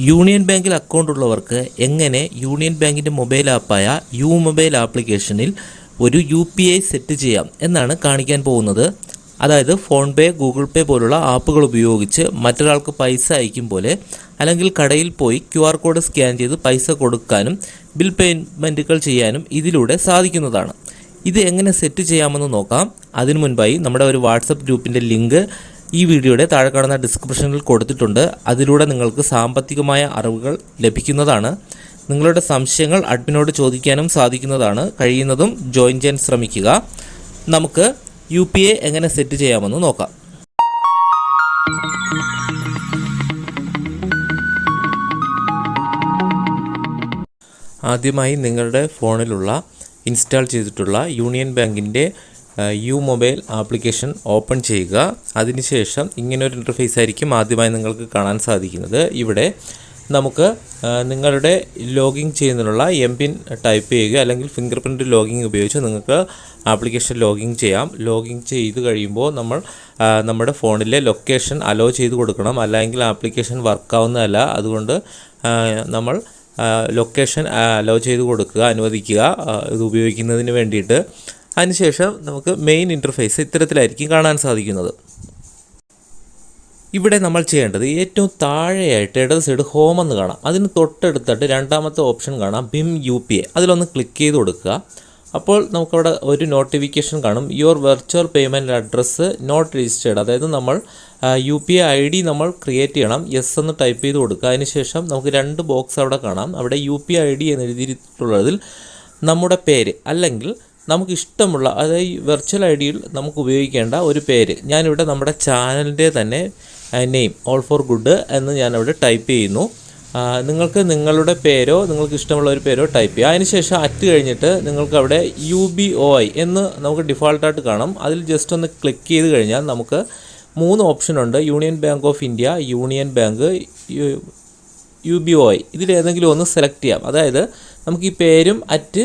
Union ബാങ്കിൽ account ഉള്ളവർക്ക് എങ്ങനെ യൂണിയൻ ബാങ്കിന്റെ മൊബൈൽ ആപ്പായ യു മൊബൈൽ ആപ്ലിക്കേഷനിൽ ഒരു യു പി ഐ സെറ്റ് ചെയ്യാം എന്നാണ് കാണിക്കാൻ പോകുന്നത്. അതായത് ഫോൺ പേ ഗൂഗിൾ പേ പോലുള്ള ആപ്പുകൾ ഉപയോഗിച്ച് മറ്റൊരാൾക്ക് പൈസ അയക്കും പോലെ അല്ലെങ്കിൽ കടയിൽ പോയി ക്യു ആർ കോഡ് സ്കാൻ ചെയ്ത് പൈസ കൊടുക്കാനും ബിൽ പേയ്മെന്റുകൾ ചെയ്യാനും ഇതിലൂടെ സാധിക്കുന്നതാണ്. ഇത് എങ്ങനെ സെറ്റ് ചെയ്യാമെന്ന് നോക്കാം. അതിനു മുൻപായി നമ്മുടെ ഒരു വാട്സപ്പ് ഗ്രൂപ്പിന്റെ ലിങ്ക് ഈ വീഡിയോയുടെ താഴെ കാണുന്ന ഡിസ്ക്രിപ്ഷനിൽ കൊടുത്തിട്ടുണ്ട്. അതിലൂടെ നിങ്ങൾക്ക് സാമ്പത്തികമായ അറിവുകൾ ലഭിക്കുന്നതാണ്. നിങ്ങളുടെ സംശയങ്ങൾ അഡ്മിനോട് ചോദിക്കാനും സാധിക്കുന്നതാണ്. കഴിയുന്നതും ജോയിൻ ചെയ്യാൻ ശ്രമിക്കുക. നമുക്ക് യു പി എ എങ്ങനെ സെറ്റ് ചെയ്യാമെന്ന് നോക്കാം. ആദ്യമായി നിങ്ങളുടെ ഫോണിലുള്ള ഇൻസ്റ്റാൾ ചെയ്തിട്ടുള്ള യൂണിയൻ ബാങ്കിന്റെ യു മൊബൈൽ ആപ്ലിക്കേഷൻ ഓപ്പൺ ചെയ്യുക. അതിനുശേഷം ഇങ്ങനൊരു ഇന്റർഫേസ് ആയിരിക്കും ആദ്യമായി നിങ്ങൾക്ക് കാണാൻ സാധിക്കുന്നത്. ഇവിടെ നമുക്ക് നിങ്ങളുടെ ലോഗിൻ ചെയ്യുന്നതിനുള്ള എം പിൻ ടൈപ്പ് ചെയ്യുക അല്ലെങ്കിൽ ഫിംഗർ പ്രിന്റ് ലോഗിൻ ഉപയോഗിച്ച് നിങ്ങൾക്ക് ആപ്ലിക്കേഷൻ ലോഗിൻ ചെയ്യാം. ലോഗിൻ ചെയ്ത് കഴിയുമ്പോൾ നമ്മൾ നമ്മുടെ ഫോണിലെ ലൊക്കേഷൻ അലോ ചെയ്ത് കൊടുക്കണം. അല്ലെങ്കിൽ ആപ്ലിക്കേഷൻ വർക്കാവുന്നതല്ല അതുകൊണ്ട് നമ്മൾ ലൊക്കേഷൻ അലോ ചെയ്ത് കൊടുക്കുക അനുവദിക്കുക. ഇത് ഉപയോഗിക്കുന്നതിന് വേണ്ടിയിട്ട്. അതിനുശേഷം നമുക്ക് മെയിൻ ഇന്റർഫേസ് ഇത്തരത്തിലായിരിക്കും കാണാൻ സാധിക്കുന്നത്. ഇവിടെ നമ്മൾ ചെയ്യേണ്ടത് ഏറ്റവും താഴെയായിട്ട് ഇടത് സൈഡ് ഹോം എന്ന് കാണാം. അതിന് തൊട്ടടുത്തായിട്ട് രണ്ടാമത്തെ ഓപ്ഷൻ കാണാം ബിം യു പി എ അതിലൊന്ന് ക്ലിക്ക് ചെയ്ത് കൊടുക്കുക. അപ്പോൾ നമുക്കവിടെ ഒരു നോട്ടിഫിക്കേഷൻ കാണും. Your virtual payment address not registered അതായത് നമ്മൾ U P I I D നമ്മൾ ക്രിയേറ്റ് ചെയ്യണം. യെസ് എന്ന് ടൈപ്പ് ചെയ്ത് കൊടുക്കുക. അതിനുശേഷം നമുക്ക് രണ്ട് ബോക്സ് അവിടെ കാണാം. അവിടെ യു പി ഐ ഡി എന്ന് എഴുതിയിട്ടുള്ളതിൽ നമ്മുടെ പേര് അല്ലെങ്കിൽ നമുക്ക് ഇഷ്ടമുള്ള അതായത് വെർച്വൽ ഐ ഡിയിൽ നമുക്ക് ഉപയോഗിക്കേണ്ട ഒരു പേര്. ഞാനിവിടെ നമ്മുടെ ചാനലിന്റെ തന്നെ നെയിം ഓൾ ഫോർ ഗുഡ് എന്ന് ഞാനവിടെ ടൈപ്പ് ചെയ്യുന്നു. നിങ്ങൾക്ക് നിങ്ങളുടെ പേരോ നിങ്ങൾക്ക് ഇഷ്ടമുള്ള ഒരു പേരോ ടൈപ്പ് ചെയ്യുക അതിനുശേഷം അറ്റ് കഴിഞ്ഞിട്ട് നിങ്ങൾക്ക് അവിടെ യു ബി ഒ ഐ എന്ന് നമുക്ക് ഡിഫോൾട്ടായിട്ട് കാണാം. അതിൽ ജസ്റ്റ് ഒന്ന് ക്ലിക്ക് ചെയ്ത് കഴിഞ്ഞാൽ നമുക്ക് മൂന്ന് ഓപ്ഷനുണ്ട് union bank of India union bank U B O I ഇതിലേതെങ്കിലും ഒന്ന് സെലക്ട് ചെയ്യാം. അതായത് നമുക്ക് ഈ പേരും അറ്റ്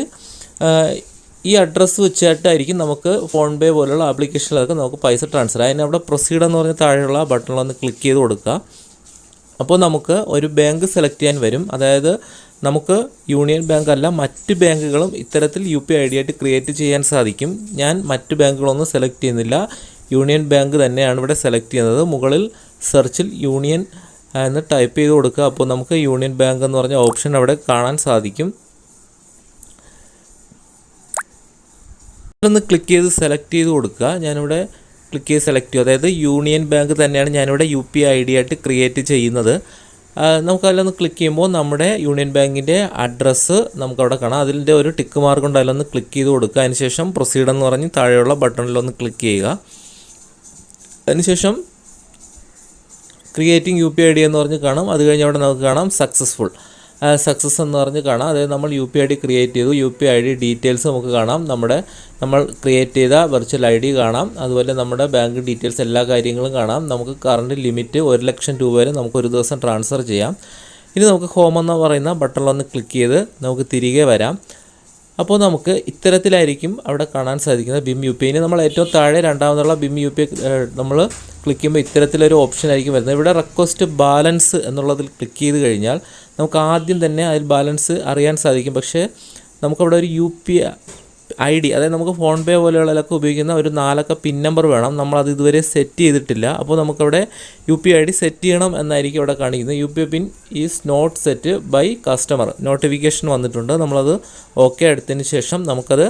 ഈ അഡ്രസ്സ് വെച്ചിട്ടായിരിക്കും നമുക്ക് ഫോൺ പേ പോലുള്ള ആപ്ലിക്കേഷനിലൊക്കെ നമുക്ക് പൈസ ട്രാൻസ്ഫർ അതിന് അവിടെ പ്രൊസീഡ് എന്ന് പറഞ്ഞ താഴെയുള്ള ബട്ടണിലൊന്ന് ക്ലിക്ക് ചെയ്ത് കൊടുക്കുക. അപ്പോൾ നമുക്ക് ഒരു ബാങ്ക് സെലക്ട് ചെയ്യാൻ വരും. അതായത് നമുക്ക് യൂണിയൻ ബാങ്ക് അല്ല മറ്റ് ബാങ്കുകളും ഇത്തരത്തിൽ യു പി ഐ ഡി ആയിട്ട് ക്രിയേറ്റ് ചെയ്യാൻ സാധിക്കും. ഞാൻ മറ്റ് ബാങ്കുകളൊന്നും സെലക്ട് ചെയ്യുന്നില്ല. യൂണിയൻ ബാങ്ക് തന്നെയാണ് ഇവിടെ സെലക്ട് ചെയ്യുന്നത്. മുകളിൽ സെർച്ചിൽ യൂണിയൻ എന്ന് ടൈപ്പ് ചെയ്ത് കൊടുക്കുക. അപ്പോൾ നമുക്ക് യൂണിയൻ ബാങ്ക് എന്ന് പറഞ്ഞ ഓപ്ഷൻ അവിടെ കാണാൻ സാധിക്കും. ഒന്ന് ക്ലിക്ക് ചെയ്ത് സെലക്ട് ചെയ്ത് കൊടുക്കുക. ഞാനിവിടെ ക്ലിക്ക് ചെയ്ത് സെലക്ട് ചെയ്യും അതായത് യൂണിയൻ ബാങ്ക് തന്നെയാണ് ഞാനിവിടെ യു പി ഐ ഡി ആയിട്ട് ക്രിയേറ്റ് ചെയ്യുന്നത്. ആ, നമുക്ക് അതിലൊന്ന് ക്ലിക്ക് ചെയ്യുമ്പോൾ നമ്മുടെ യൂണിയൻ ബാങ്കിന്റെ അഡ്രസ്സ് നമുക്കവിടെ കാണാം. അതിന്റെ ഒരു ടിക്ക് മാർക്ക് ഉണ്ട്. അതിലൊന്ന് ക്ലിക്ക് ചെയ്ത് കൊടുക്കുക. അതിനുശേഷം പ്രൊസീഡ് എന്ന് പറഞ്ഞ് താഴെയുള്ള ബട്ടണിലൊന്ന് ക്ലിക്ക് ചെയ്യുക. അതിനുശേഷം creating U P I D എന്ന് പറഞ്ഞ് കാണാം. അത് കഴിഞ്ഞ് അവിടെ നമുക്ക് കാണാം സക്സസ്ഫുൾ സക്സസ് എന്ന് പറഞ്ഞ് കാണാം. അതായത് നമ്മൾ U P I D create ചെയ്തു. U P I D details നമുക്ക് കാണാം. നമ്മുടെ നമ്മൾ ക്രിയേറ്റ് ചെയ്ത വെർച്വൽ ഐ ഡി കാണാം. അതുപോലെ നമ്മുടെ ബാങ്ക് ഡീറ്റെയിൽസ് എല്ലാ കാര്യങ്ങളും കാണാം. നമുക്ക് കറണ്ട് ലിമിറ്റ് ഒരു ലക്ഷം രൂപ വരെ നമുക്ക് ഒരു ദിവസം ട്രാൻസ്ഫർ ചെയ്യാം. ഇനി നമുക്ക് ഹോം എന്ന് പറയുന്ന ബട്ടണിലൊന്ന് ക്ലിക്ക് ചെയ്ത് നമുക്ക് തിരികെ വരാം. അപ്പോൾ നമുക്ക് ഇത്തരത്തിലായിരിക്കും അവിടെ കാണാൻ സാധിക്കുന്നത് ബിം യു പി ഇനി നമ്മൾ ഏറ്റവും താഴെ രണ്ടാമതുള്ള ബിം യു പി നമ്മൾ ക്ലിക്ക് ചെയ്യുമ്പോൾ ഇത്തരത്തിലൊരു ഓപ്ഷൻ ആയിരിക്കും വരുന്നത്. ഇവിടെ റിക്വസ്റ്റ് ബാലൻസ് എന്നുള്ളതിൽ ക്ലിക്ക് ചെയ്ത് കഴിഞ്ഞാൽ നമുക്ക് ആദ്യം തന്നെ അതിൽ ബാലൻസ് അറിയാൻ സാധിക്കും. പക്ഷേ നമുക്കവിടെ ഒരു യു പി ഐ ഡി അതായത് നമുക്ക് ഫോൺ പേ പോലെയുള്ളതൊക്കെ ഉപയോഗിക്കുന്ന ഒരു നാലക്ക പിൻ നമ്പർ വേണം. നമ്മളത് ഇതുവരെ സെറ്റ് ചെയ്തിട്ടില്ല. അപ്പോൾ നമുക്കവിടെ U P I D set ചെയ്യണം എന്നായിരിക്കും ഇവിടെ കാണിക്കുന്നത്. U P I pin is not set by customer notification വന്നിട്ടുണ്ട്. നമ്മളത് ഓക്കെ എടുത്തതിന് ശേഷം നമുക്കത്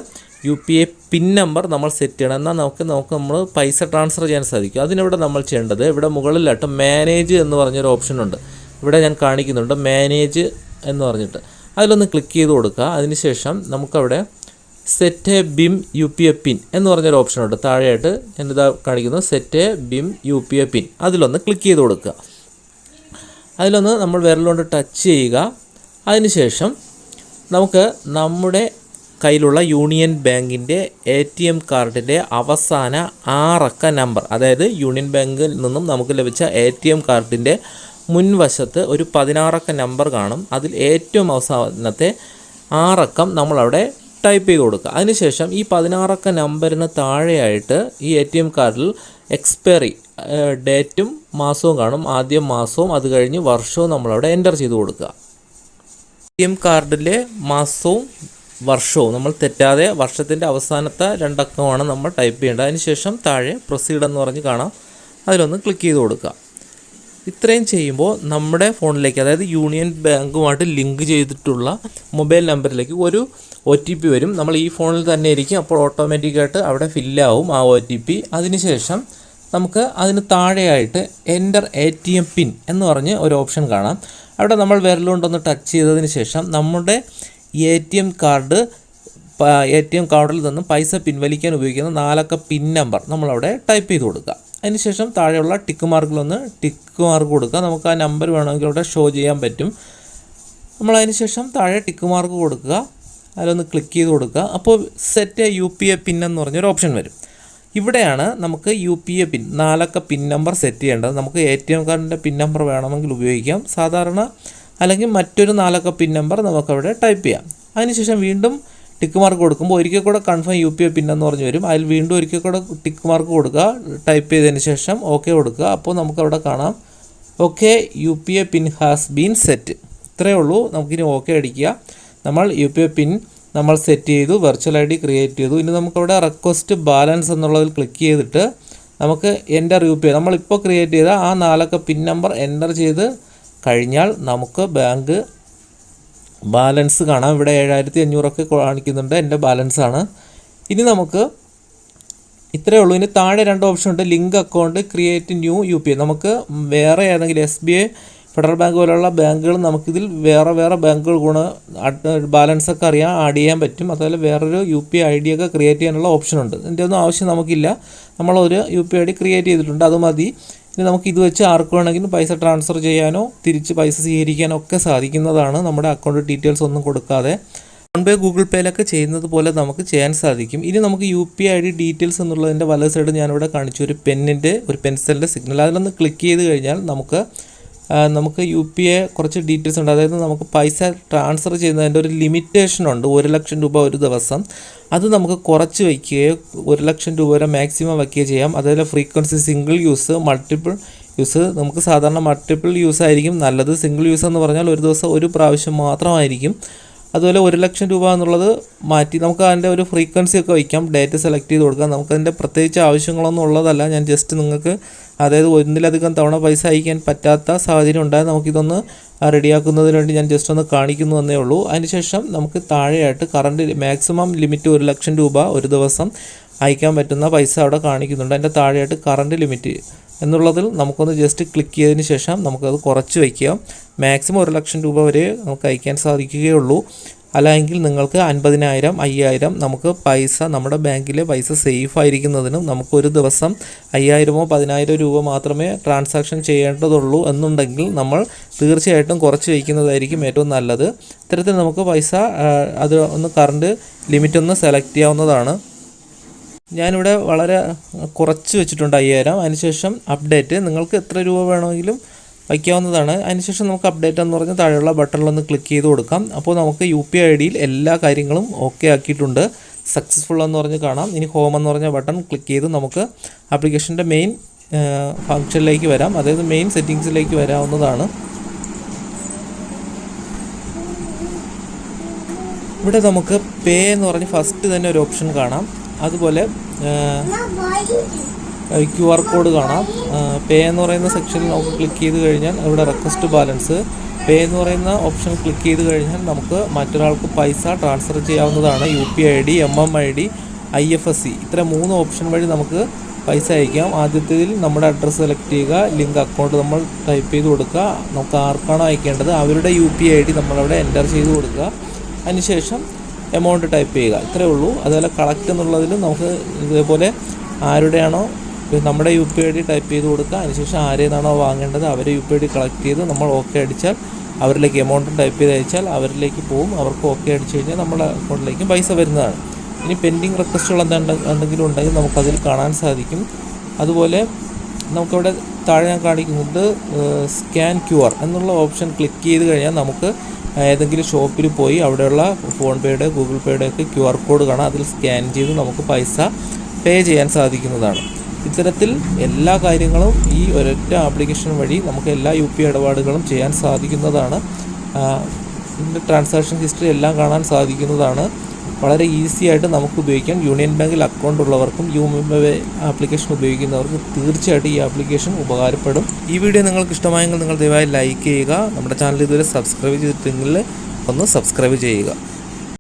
U P I pin number നമ്മൾ സെറ്റ് ചെയ്യണം. എന്നാൽ നമുക്ക് നമുക്ക് നമ്മൾ പൈസ ട്രാൻസ്ഫർ ചെയ്യാൻ സാധിക്കും. അതിനിവിടെ നമ്മൾ ചെയ്യേണ്ടത് ഇവിടെ മുകളിലായിട്ട് മാനേജ് എന്ന് പറഞ്ഞൊരു ഓപ്ഷൻ ഉണ്ട്. ഇവിടെ ഞാൻ കാണിക്കുന്നുണ്ട് മാനേജ് എന്ന് പറഞ്ഞിട്ട്. അതിലൊന്ന് ക്ലിക്ക് ചെയ്ത് കൊടുക്കുക. അതിനുശേഷം നമുക്കവിടെ set A BHIM U P A pin എന്ന് പറഞ്ഞൊരു ഓപ്ഷൻ ഉണ്ട്. താഴെയായിട്ട് ഇതാ കാണിക്കുന്നു. Set A BHIM U P A pin അതിലൊന്ന് ക്ലിക്ക് ചെയ്ത് കൊടുക്കുക. അതിലൊന്ന് നമ്മൾ വിരലുകൊണ്ട് ടച്ച് ചെയ്യുക. അതിനുശേഷം നമുക്ക് നമ്മുടെ കയ്യിലുള്ള യൂണിയൻ ബാങ്കിന്റെ എ ടി എം കാർഡിന്റെ അവസാന ആറക്ക നമ്പർ അതായത് യൂണിയൻ ബാങ്കിൽ നിന്നും നമുക്ക് ലഭിച്ച എ ടി എം കാർഡിന്റെ മുൻവശത്ത് ഒരു പതിനാറക്ക നമ്പർ കാണും. അതിൽ ഏറ്റവും അവസാനത്തെ ആറക്കം നമ്മളവിടെ ടൈപ്പ് ചെയ്ത് കൊടുക്കുക. അതിനുശേഷം ഈ പതിനാറക്ക നമ്പറിന് താഴെയായിട്ട് ഈ എ ടി എം കാർഡിൽ എക്സ്പയറി ഡേറ്റും മാസവും കാണും. ആദ്യം മാസവും അത് കഴിഞ്ഞ് വർഷവും നമ്മളവിടെ എന്റർ ചെയ്ത് കൊടുക്കുക. എ ടി എം കാർഡിലെ മാസവും വർഷവും നമ്മൾ തെറ്റാതെ വർഷത്തിന്റെ അവസാനത്തെ രണ്ടക്കമാണ് നമ്മൾ ടൈപ്പ് ചെയ്യേണ്ടത്. അതിനുശേഷം താഴെ പ്രൊസീഡ് എന്ന് പറഞ്ഞ് കാണാം. അതിലൊന്ന് ക്ലിക്ക് ചെയ്ത് കൊടുക്കുക. ഇത്രയും ചെയ്യുമ്പോൾ നമ്മുടെ ഫോണിലേക്ക് അതായത് യൂണിയൻ ബാങ്കുമായിട്ട് ലിങ്ക് ചെയ്തിട്ടുള്ള മൊബൈൽ നമ്പറിലേക്ക് ഒരു ഒ ടി പി വരും. നമ്മൾ ഈ ഫോണിൽ തന്നെ ഇരിക്കും അപ്പോൾ ഓട്ടോമാറ്റിക്കായിട്ട് അവിടെ ഫില്ലാവും ആ ഒ ടി പി. അതിനുശേഷം നമുക്ക് അതിന് താഴെയായിട്ട് enter A T M pin എന്ന് പറഞ്ഞ് ഒരു ഓപ്ഷൻ കാണാം. അവിടെ നമ്മൾ വിരലുകൊണ്ടൊന്ന് ടച്ച് ചെയ്തതിന് ശേഷം നമ്മുടെ A T M card A T M കാർഡിൽ നിന്നും പൈസ പിൻവലിക്കാൻ ഉപയോഗിക്കുന്ന നാലക്ക പിൻ നമ്പർ നമ്മളവിടെ ടൈപ്പ് ചെയ്ത് കൊടുക്കുക അതിനുശേഷം താഴെയുള്ള ടിക്ക് മാർക്കിലൊന്ന് ടിക്ക് മാർക്ക് കൊടുക്കുക. നമുക്ക് ആ നമ്പർ വേണമെങ്കിൽ അവിടെ ഷോ ചെയ്യാൻ പറ്റും. നമ്മൾ അതിനുശേഷം താഴെ ടിക്ക് മാർക്ക് കൊടുക്കുക. അതിലൊന്ന് ക്ലിക്ക് ചെയ്ത് കൊടുക്കുക. അപ്പോൾ set U P A PIN എന്ന് പറഞ്ഞൊരു ഓപ്ഷൻ വരും. ഇവിടെയാണ് നമുക്ക് യു പി എ പിൻ നാലക്ക പിൻ നമ്പർ സെറ്റ് ചെയ്യേണ്ടത്. നമുക്ക് എ ടി എം കാർഡിന്റെ പിൻ നമ്പർ വേണമെങ്കിൽ ഉപയോഗിക്കാം. സാധാരണ അല്ലെങ്കിൽ മറ്റൊരു നാലക്ക പിൻ നമ്പർ നമുക്കവിടെ ടൈപ്പ് ചെയ്യാം. അതിനുശേഷം വീണ്ടും ടിക്ക് മാർക്ക് കൊടുക്കുമ്പോൾ ഒരിക്കൽ കൂടെ കൺഫേം യു പി ഐ പിന്നെന്ന് പറഞ്ഞ് വരും. അതിൽ വീണ്ടും ഒരിക്കൽ കൂടെ ടിക്ക് മാർക്ക് കൊടുക്കുക. ടൈപ്പ് ചെയ്തതിന് ശേഷം ഓക്കെ കൊടുക്കുക. അപ്പോൾ നമുക്കവിടെ കാണാം. Okay U P I pin has been set ഇത്രയേ ഉള്ളൂ. നമുക്കിനി ഓക്കെ അടിക്കുക. നമ്മൾ യു പി ഐ പിൻ നമ്മൾ സെറ്റ് ചെയ്തു. വെർച്വൽ ഐ ഡി ക്രിയേറ്റ് ചെയ്തു. ഇനി നമുക്കവിടെ റിക്വസ്റ്റ് ബാലൻസ് എന്നുള്ളതിൽ ക്ലിക്ക് ചെയ്തിട്ട് നമുക്ക് എന്റർ യു പി ഐ നമ്മളിപ്പോൾ ക്രിയേറ്റ് ചെയ്ത ആ നാലക്ക പിൻ നമ്പർ എന്റർ ചെയ്ത് കഴിഞ്ഞാൽ നമുക്ക് ബാങ്ക് ബാലൻസ് കാണാം. ഇവിടെ ഏഴായിരത്തി അഞ്ഞൂറൊക്കെ കാണിക്കുന്നുണ്ട്. എന്റെ ബാലൻസ് ആണ് ഇനി നമുക്ക് ഇത്രയേ ഉള്ളൂ. ഇനി താഴെ രണ്ട് ഓപ്ഷൻ ഉണ്ട്. Link account create new U P I. നമുക്ക് വേറെ ഏതെങ്കിലും S B I federal bank പോലുള്ള ബാങ്കുകൾ നമുക്കിതിൽ വേറെ വേറെ ബാങ്കുകൾ ഗുണ ബാലൻസ് ഒക്കെ അറിയാൻ ആഡ് ചെയ്യാൻ പറ്റും. അതുപോലെ വേറൊരു യു പി ഐ ഡി ഒക്കെ ക്രിയേറ്റ് ചെയ്യാനുള്ള ഓപ്ഷൻ ഉണ്ട്. ഇതിന്റെ ഒന്നും ആവശ്യം നമുക്കില്ല. നമ്മളൊരു U P I D create ചെയ്തിട്ടുണ്ട്. അത് മതി. ഇനി നമുക്ക് ഇത് വെച്ച് ആർക്ക് വേണമെങ്കിലും പൈസ ട്രാൻസ്ഫർ ചെയ്യാനോ തിരിച്ച് പൈസ സ്വീകരിക്കാനോ ഒക്കെ സാധിക്കുന്നതാണ് നമ്മുടെ അക്കൗണ്ട് ഡീറ്റെയിൽസ് ഒന്നും കൊടുക്കാതെ. ഫോൺ പേ ഗൂഗിൾ പേയിലൊക്കെ ചെയ്യുന്നത് പോലെ നമുക്ക് ചെയ്യാൻ സാധിക്കും. ഇനി നമുക്ക് U P I D details എന്നുള്ളതിന്റെ വല സൈഡ് ഞാനിവിടെ കാണിച്ചു. ഒരു പെന്നിന്റെ ഒരു പെൻസിലിന്റെ സിഗ്നൽ അതിലൊന്ന് ക്ലിക്ക് ചെയ്ത് കഴിഞ്ഞാൽ നമുക്ക് നമുക്ക് യു പി എ കുറച്ച് ഡീറ്റെയിൽസ് ഉണ്ട്. അതായത് നമുക്ക് പൈസ ട്രാൻസ്ഫർ ചെയ്യുന്നതിന്റെ ഒരു ലിമിറ്റേഷൻ ഉണ്ട്. ഒരു ലക്ഷം രൂപ ഒരു ദിവസം. അത് നമുക്ക് കുറച്ച് വയ്ക്കുകയോ ഒരു ലക്ഷം രൂപ വരെ മാക്സിമം വയ്ക്കുകയോ ചെയ്യാം. അതേപോലെ frequency single use multiple use നമുക്ക് സാധാരണ മൾട്ടിപ്പിൾ യൂസ് ആയിരിക്കും. നല്ലത് സിംഗിൾ യൂസ് എന്ന് പറഞ്ഞാൽ ഒരു ദിവസം ഒരു പ്രാവശ്യം മാത്രമായിരിക്കും. അതുപോലെ ഒരു ലക്ഷം രൂപ എന്നുള്ളത് മാറ്റി നമുക്ക് അതിന്റെ ഒരു ഫ്രീക്വൻസി ഒക്കെ വയ്ക്കാം. ഡേറ്റ് സെലക്ട് ചെയ്ത് കൊടുക്കാം. നമുക്കതിന്റെ പ്രത്യേകിച്ച് ആവശ്യങ്ങളൊന്നും ഉള്ളതല്ല. ഞാൻ ജസ്റ്റ് നിങ്ങൾക്ക് അതായത് ഒന്നിലധികം തവണ പൈസ അയക്കാൻ പറ്റാത്ത സാഹചര്യം ഉണ്ടായാൽ നമുക്കിതൊന്ന് റെഡിയാക്കുന്നതിന് വേണ്ടി ഞാൻ ജസ്റ്റ് ഒന്ന് കാണിക്കുന്നു എന്നേ ഉള്ളൂ. അതിനുശേഷം നമുക്ക് താഴെയായിട്ട് കറണ്ട് മാക്സിമം ലിമിറ്റ് ഒരു ലക്ഷം രൂപ ഒരു ദിവസം അയക്കാൻ പറ്റുന്ന പൈസ അവിടെ കാണിക്കുന്നുണ്ട്. അതിന്റെ താഴെയായിട്ട് കറണ്ട് ലിമിറ്റ് എന്നുള്ളതിൽ നമുക്കൊന്ന് ജസ്റ്റ് ക്ലിക്ക് ചെയ്തതിന് ശേഷം നമുക്കത് കുറച്ച് വയ്ക്കാം. മാക്സിമം ഒരു ലക്ഷം രൂപ വരെ നമുക്ക് അയക്കാൻ സാധിക്കുകയുള്ളൂ. അല്ലെങ്കിൽ നിങ്ങൾക്ക് അൻപതിനായിരം അയ്യായിരം നമുക്ക് പൈസ നമ്മുടെ ബാങ്കിലെ പൈസ സേഫ് ആയിരിക്കുന്നതിനും നമുക്കൊരു ദിവസം അയ്യായിരമോ പതിനായിരം രൂപ മാത്രമേ ട്രാൻസാക്ഷൻ ചെയ്യേണ്ടതുള്ളൂ എന്നുണ്ടെങ്കിൽ നമ്മൾ തീർച്ചയായിട്ടും കുറച്ച് വയ്ക്കുന്നതായിരിക്കും ഏറ്റവും നല്ലത്. ഇത്തരത്തിൽ നമുക്ക് പൈസ അത് ഒന്ന് കറണ്ട് ലിമിറ്റ് ഒന്ന് സെലക്ട് ചെയ്യാവുന്നതാണ്. ഞാനിവിടെ വളരെ കുറച്ച് വെച്ചിട്ടുണ്ട് അയ്യായിരം. അതിനുശേഷം അപ്ഡേറ്റ്. നിങ്ങൾക്ക് എത്ര രൂപ വേണമെങ്കിലും വയ്ക്കാവുന്നതാണ്. അതിനുശേഷം നമുക്ക് അപ്ഡേറ്റ് എന്ന് പറഞ്ഞ് താഴെയുള്ള ബട്ടണിലൊന്ന് ക്ലിക്ക് ചെയ്ത് കൊടുക്കാം. അപ്പോൾ നമുക്ക് യു പി ഐ ഡിയിൽ എല്ലാ കാര്യങ്ങളും ഓക്കെ ആക്കിയിട്ടുണ്ട്. സക്സസ്ഫുൾ എന്ന് പറഞ്ഞ് കാണാം. ഇനി ഹോം എന്ന് പറഞ്ഞ ബട്ടൺ ക്ലിക്ക് ചെയ്ത് നമുക്ക് ആപ്ലിക്കേഷന്റെ മെയിൻ ഫങ്ഷനിലേക്ക് വരാം. അതായത് മെയിൻ സെറ്റിങ്സിലേക്ക് വരാവുന്നതാണ്. ഇവിടെ നമുക്ക് പേ എന്ന് പറഞ്ഞ് ഫസ്റ്റ് തന്നെ ഒരു ഓപ്ഷൻ കാണാം. അതുപോലെ ക്യു ആർ കോഡ് കാണാം. പേ എന്ന് പറയുന്ന സെക്ഷനിൽ നമുക്ക് ക്ലിക്ക് ചെയ്ത് കഴിഞ്ഞാൽ ഇവിടെ റിക്വസ്റ്റ് ബാലൻസ് പേ എന്ന് പറയുന്ന ഓപ്ഷൻ ക്ലിക്ക് ചെയ്ത് കഴിഞ്ഞാൽ നമുക്ക് മറ്റൊരാൾക്ക് പൈസ ട്രാൻസ്ഫർ ചെയ്യാവുന്നതാണ്. U P I D M M I D I F S C ഇത്ര മൂന്ന് ഓപ്ഷൻ വഴി നമുക്ക് പൈസ അയക്കാം. ആദ്യത്തേതിൽ നമ്മുടെ അഡ്രസ്സ് സെലക്ട് ചെയ്യുക ലിങ്ക് അക്കൗണ്ട് നമ്മൾ ടൈപ്പ് ചെയ്ത് കൊടുക്കുക. നമുക്ക് ആർക്കാണോ അയക്കേണ്ടത്? അവരുടെ യു പി ഐ ഡി നമ്മളവിടെ എന്റർ ചെയ്ത് കൊടുക്കുക. അതിനുശേഷം എമൗണ്ട് ടൈപ്പ് ചെയ്യുക. ഇത്രയേ ഉള്ളൂ. അതുപോലെ കളക്ട് എന്നുള്ളതിൽ നമുക്ക് ഇതേപോലെ ആരുടെയാണോ നമ്മുടെ U P I D type ചെയ്ത് കൊടുക്കുക. അതിനുശേഷം ആരേതാണോ വാങ്ങേണ്ടത് അവരെ U P I D collect ചെയ്ത് നമ്മൾ ഓക്കെ അടിച്ചാൽ അവരിലേക്ക് എമൗണ്ട് ടൈപ്പ് ചെയ്ത് അയച്ചാൽ അവരിലേക്ക് പോകും അവർക്ക് ഓക്കെ അടിച്ചു കഴിഞ്ഞാൽ നമ്മുടെ അക്കൗണ്ടിലേക്ക് പൈസ വരുന്നതാണ്. ഇനി പെൻഡിങ് റിക്വസ്റ്റുകൾ എന്താ എന്തെങ്കിലും ഉണ്ടെങ്കിൽ നമുക്കതിൽ കാണാൻ സാധിക്കും. അതുപോലെ നമുക്കവിടെ താഴെ ഞാൻ കാണിക്കുന്നുണ്ട് സ്കാൻ ക്യു ആർ എന്നുള്ള ഓപ്ഷൻ ക്ലിക്ക് ചെയ്ത് കഴിഞ്ഞാൽ നമുക്ക് ഏതെങ്കിലും ഷോപ്പിൽ പോയി അവിടെയുള്ള ഫോൺ പേയുടെ ഗൂഗിൾ പേയുടെ ഒക്കെ ക്യു ആർ കോഡ് കാണാം. അതിൽ സ്കാൻ ചെയ്ത് നമുക്ക് പൈസ പേ ചെയ്യാൻ സാധിക്കുന്നതാണ്. ഇത്തരത്തിൽ എല്ലാ കാര്യങ്ങളും ഈ ഒരൊറ്റ ആപ്ലിക്കേഷൻ വഴി നമുക്ക് എല്ലാ യു പി ഇടപാടുകളും ചെയ്യാൻ സാധിക്കുന്നതാണ്. ഇതിന്റെ ട്രാൻസാക്ഷൻ ഹിസ്റ്ററി എല്ലാം കാണാൻ സാധിക്കുന്നതാണ്. വളരെ ഈസി ആയിട്ട് നമുക്ക് ഉപയോഗിക്കാം. യൂണിയൻ ബാങ്കിൽ അക്കൗണ്ട് ഉള്ളവർക്കും യു പേ ആപ്ലിക്കേഷൻ ഉപയോഗിക്കുന്നവർക്കും തീർച്ചയായിട്ടും ഈ ആപ്ലിക്കേഷൻ ഉപകാരപ്പെടും. ഈ വീഡിയോ നിങ്ങൾക്ക് ഇഷ്ടമായെങ്കിൽ നിങ്ങൾ ദയവായി ലൈക്ക് ചെയ്യുക. നമ്മുടെ ചാനൽ ഇതുവരെ സബ്സ്ക്രൈബ് ചെയ്തിട്ടെങ്കിൽ ഒന്ന് സബ്സ്ക്രൈബ് ചെയ്യുക.